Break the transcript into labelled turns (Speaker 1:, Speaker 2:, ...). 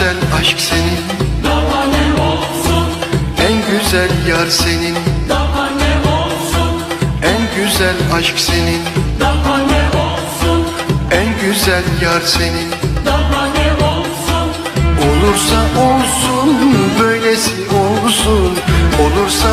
Speaker 1: güzel aşk senin. Daha ne olsun? En güzel yar senin.
Speaker 2: Daha ne olsun?
Speaker 1: En güzel aşk senin.
Speaker 2: Daha ne olsun?
Speaker 1: En güzel yar senin.
Speaker 2: Daha ne olsun?
Speaker 1: Olursa olsun böylesi olsun. Olursa